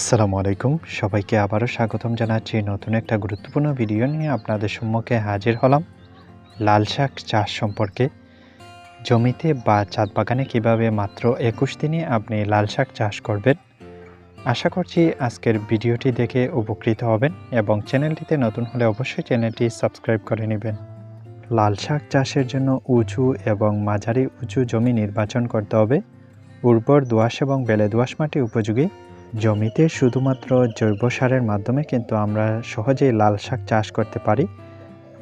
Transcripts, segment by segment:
আসসালামু আলাইকুম। সবাইকে আবারও স্বাগতম জানাচ্ছি নতুন একটা গুরুত্বপূর্ণ ভিডিও নিয়ে আপনাদের সম্মুখে হাজির হলাম লাল শাক চাষ সম্পর্কে। জমিতে বা চাঁদ বাগানে কীভাবে মাত্র একুশ দিনে আপনি লাল শাক চাষ করবেন? আশা করছি আজকের ভিডিওটি দেখে উপকৃত হবেন এবং চ্যানেলটিতে নতুন হলে অবশ্যই চ্যানেলটি সাবস্ক্রাইব করে নেবেন। লাল শাক চাষের জন্য উঁচু এবং মাঝারি উঁচু জমি নির্বাচন করতে হবে। উর্বর দোআঁশ এবং বেলে দোআঁশ মাটি উপযোগী। জমিতে শুধুমাত্র জৈব সারের মাধ্যমে কিন্তু আমরা সহজেই লাল শাক চাষ করতে পারি।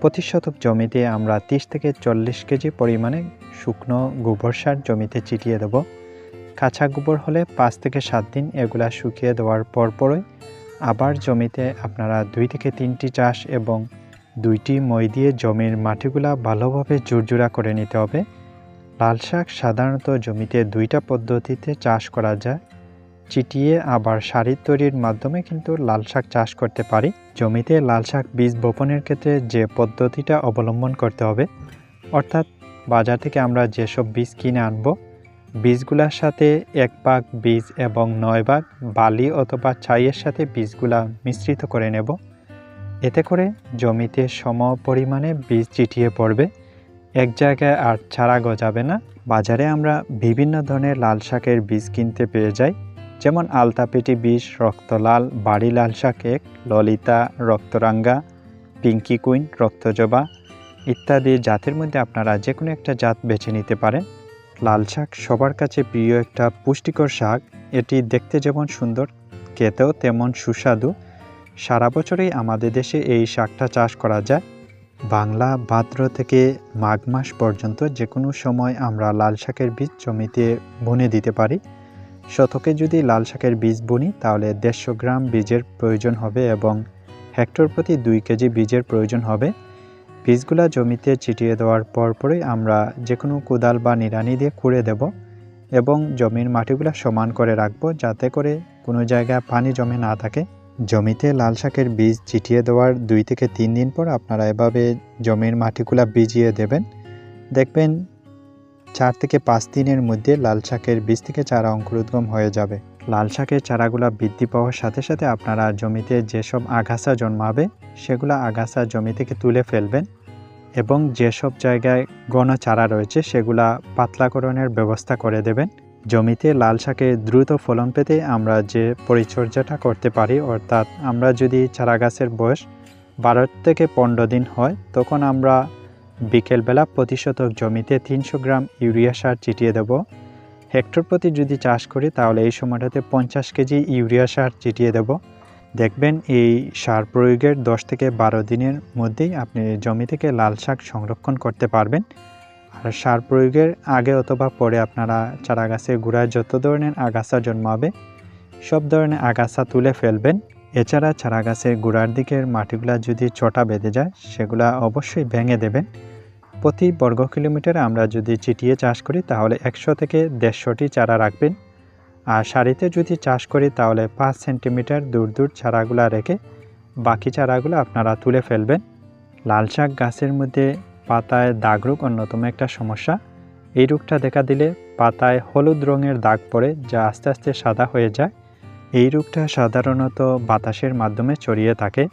প্রতি শতক জমিতে আমরা তিরিশ থেকে চল্লিশ কেজি পরিমাণে শুকনো গোবর সার জমিতে চিটিয়ে দেব। কাঁচা গোবর হলে পাঁচ থেকে সাত দিন এগুলা শুকিয়ে দেওয়ার পরপরই আবার জমিতে আপনারা দুই থেকে তিনটি চাষ এবং দুইটি মই দিয়ে জমির মাটিগুলা ভালোভাবে জোরজোড়া করে নিতে হবে। লাল শাক সাধারণত জমিতে দুইটা পদ্ধতিতে চাষ করা যায়। চিটিয়ে আবার সারি তৈরির মাধ্যমে কিন্তু লাল শাক চাষ করতে পারি। জমিতে লাল শাক বীজ বপনের ক্ষেত্রে যে পদ্ধতিটা অবলম্বন করতে হবে, অর্থাৎ বাজার থেকে আমরা যেসব বীজ কিনে আনব, বীজগুলোর সাথে এক ভাগ বীজ এবং নয় ভাগ বালি অথবা ছাইয়ের সাথে বীজগুলা মিশ্রিত করে নেব। এতে করে জমিতে সম পরিমাণে বীজ চিটিয়ে পড়বে। এক জায়গায় আর ছাড়া গজাবে না। বাজারে আমরা বিভিন্ন ধরনের লাল শাকের বীজ কিনতে পেয়ে যাই। যেমন আলতাপেটি বিষ, রক্তলাল, বাড়ি লাল শাক এক ললিতা, রক্তরাঙ্গা, পিঙ্কি কুইন, রক্তজবা ইত্যাদি জাতের মধ্যে আপনারা যে কোনো একটা জাত বেছে নিতে পারেন। লাল শাক সবার কাছে প্রিয় একটা পুষ্টিকর শাক। এটি দেখতে যেমন সুন্দর, খেতেও তেমন সুস্বাদু। সারা বছরেই আমাদের দেশে এই শাকটা চাষ করা যায়। বাংলা ভাদ্র থেকে মাঘ মাস পর্যন্ত যে কোনো সময় আমরা লাল শাকের বীজ জমিতে বুনে দিতে পারি। শতকে যদি লাল শাকের বীজ বুনি, তাহলে দেড়শো গ্রাম বীজের প্রয়োজন হবে এবং হেক্টর প্রতি দুই কেজি বীজের প্রয়োজন হবে। বীজগুলা জমিতে ছিটিয়ে দেওয়ার পরপরই আমরা যে কোনো কোদাল বা নিড়ানি দিয়ে খুঁড়ে দেব এবং জমির মাটিগুলা সমান করে রাখব যাতে করে কোনো জায়গায় পানি জমে না থাকে। জমিতে লাল শাকের বীজ ছিটিয়ে দেওয়ার দুই থেকে তিন দিন পর আপনারা এভাবে জমির মাটিগুলা ভিজিয়ে দেবেন। দেখবেন চার থেকে পাঁচ দিনের মধ্যে লাল শাকের বীজ থেকে চারা অঙ্কুরোদ্গম হয়ে যাবে। লাল শাকের চারাগুলা বৃদ্ধি পাওয়ার সাথে সাথে আপনারা জমিতে যেসব আগাছা জন্মাবে, সেগুলো আগাছা জমি থেকে তুলে ফেলবেন এবং যেসব জায়গায় গণ চারা রয়েছে, সেগুলা পাতলাকরণের ব্যবস্থা করে দেবেন। জমিতে লাল শাকে দ্রুত ফলন পেতে আমরা যে পরিচর্যাটা করতে পারি, অর্থাৎ আমরা যদি চারা গাছের বয়স বারো থেকে পনেরো দিন হয়, তখন আমরা বিকেলবেলা প্রতি শতক জমিতে তিনশো গ্রাম ইউরিয়া সার চিটিয়ে দেব। হেক্টর প্রতি যদি চাষ করি, তাহলে এই সময়টাতে পঞ্চাশ কেজি ইউরিয়া সার চিটিয়ে দেব। দেখবেন এই সার প্রয়োগের দশ থেকে বারো দিনের মধ্যেই আপনি জমি থেকে লাল শাক সংরক্ষণ করতে পারবেন। আর সার প্রয়োগের আগে অথবা পরে আপনারা চারা গোড়ায় যত ধরনের আগাছা জন্মাবে, সব ধরনের আগাছা তুলে ফেলবেন। এছাড়া চারা গাছের গোড়ার দিকের মাটিগুলা যদি চটা বেঁধে যায়, সেগুলা অবশ্যই ভেঙে দেবেন। প্রতি বর্গ কিলোমিটারে আমরা যদি চিটিয়ে চাষ করি, তাহলে একশো থেকে দেড়শোটি চারা রাখবেন। আর সারিতে যদি চাষ করি, তাহলে পাঁচ সেন্টিমিটার দূর দূর চারাগুলা রেখে বাকি চারাগুলো আপনারা তুলে ফেলবেন। লাল শাক গাছের মধ্যে পাতায় দাগ রোগ অন্যতম একটা সমস্যা। এই রোগটা দেখা দিলে পাতায় হলুদ রঙের দাগ পড়ে, যা আস্তে আস্তে সাদা হয়ে যায়। এই রোগটা সাধারণত বাতাসের মাধ্যমে ছড়িয়ে থাকে।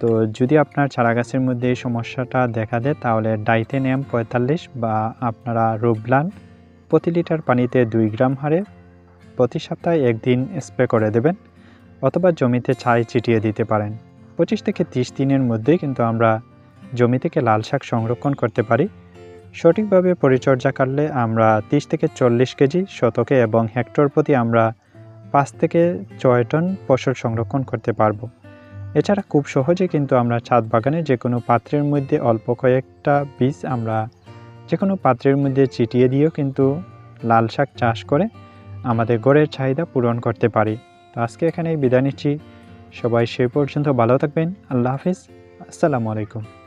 তো যদি আপনার চারা গাছের মধ্যে এই সমস্যাটা দেখা দেয়, তাহলে ডাইথেনিয়াম পঁয়তাল্লিশ বা আপনারা রুবলান প্রতি লিটার পানিতে দুই গ্রাম হারে প্রতি সপ্তাহে একদিন স্প্রে করে দেবেন অথবা জমিতে ছাই ছিটিয়ে দিতে পারেন। পঁচিশ থেকে তিরিশ দিনের মধ্যেই কিন্তু আমরা জমি থেকে লাল শাক সংরক্ষণ করতে পারি। সঠিকভাবে পরিচর্যা করলে আমরা তিরিশ থেকে চল্লিশ কেজি শতকে এবং হেক্টর প্রতি আমরা পাঁচ থেকে ছয় টন ফসল সংরক্ষণ করতে পারব। এছাড়া খুব সহজে কিন্তু আমরা ছাদ বাগানে যে কোনো পাত্রের মধ্যে অল্প কয়েকটা বীজ আমরা যে কোনো পাত্রের মধ্যে চিটিয়ে দিয়েও কিন্তু লাল শাক চাষ করে আমাদের গড়ের চাহিদা পূরণ করতে পারি। তো আজকে এখানেই বিদায় নিচ্ছি। সবাই সে পর্যন্ত ভালো থাকবেন। আল্লাহ হাফিজ। আসসালামু আলাইকুম।